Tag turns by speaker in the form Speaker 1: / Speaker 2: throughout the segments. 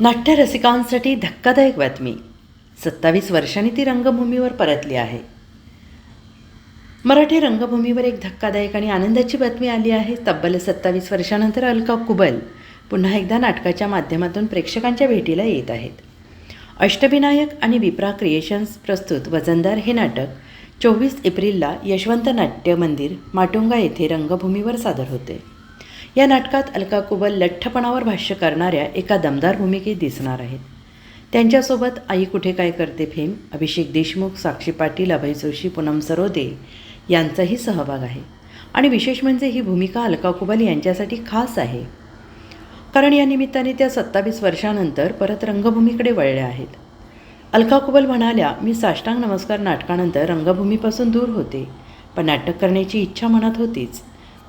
Speaker 1: नाट्यरसिकांसाठी धक्कादायक बातमी. सत्तावीस वर्षांनी ती रंगभूमीवर परतली आहे. मराठी रंगभूमीवर एक धक्कादायक आणि आनंदाची बातमी आली आहे. तब्बल सत्तावीस वर्षानंतर अलका कुबल पुन्हा एकदा नाटकाच्या माध्यमातून प्रेक्षकांच्या भेटीला येत आहेत. अष्टविनायक आणि विप्रा क्रिएशन्स प्रस्तुत वजनदार हे नाटक चोवीस एप्रिलला यशवंत नाट्य मंदिर माटुंगा येथे रंगभूमीवर सादर होते. या नाटकात अलका कुबल लठ्ठपणावर भाष्य करणाऱ्या एका दमदार भूमिकेत दिसणार आहेत. त्यांच्यासोबत आई कुठे काय करते फेम अभिषेक देशमुख साक्षी पाटील अभय जोशी पूनम सरोदे यांचाही सहभाग आहे. आणि विशेष म्हणजे ही भूमिका अलका कुबल यांच्यासाठी खास आहे. कारण या निमित्ताने त्या सत्तावीस वर्षानंतर परत रंगभूमीकडे वळल्या आहेत. अलका कुबल म्हणाल्या मी साष्टांग नमस्कार नाटकानंतर रंगभूमीपासून दूर होते. पण नाटक करण्याची इच्छा मनात होतीच.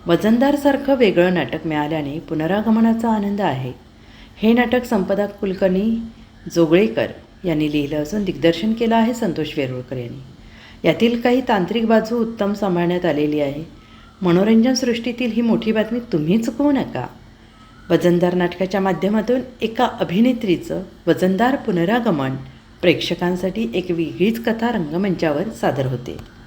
Speaker 1: वजनदारसारखं वेगळं नाटक मिळाल्याने पुनरागमनाचा आनंद आहे. हे नाटक संपदा कुलकर्णी जोगळेकर यांनी लिहिलं असून दिग्दर्शन केलं आहे संतोष वेरुळकर यांनी. यातील काही तांत्रिक बाजू उत्तम सांभाळण्यात आलेली आहे. मनोरंजन सृष्टीतील ही मोठी बातमी तुम्ही चुकवू नका. वजनदार नाटकाच्या माध्यमातून एका अभिनेत्रीचं वजनदार पुनरागमन प्रेक्षकांसाठी एक वेगळीच कथा रंगमंचावर सादर होते.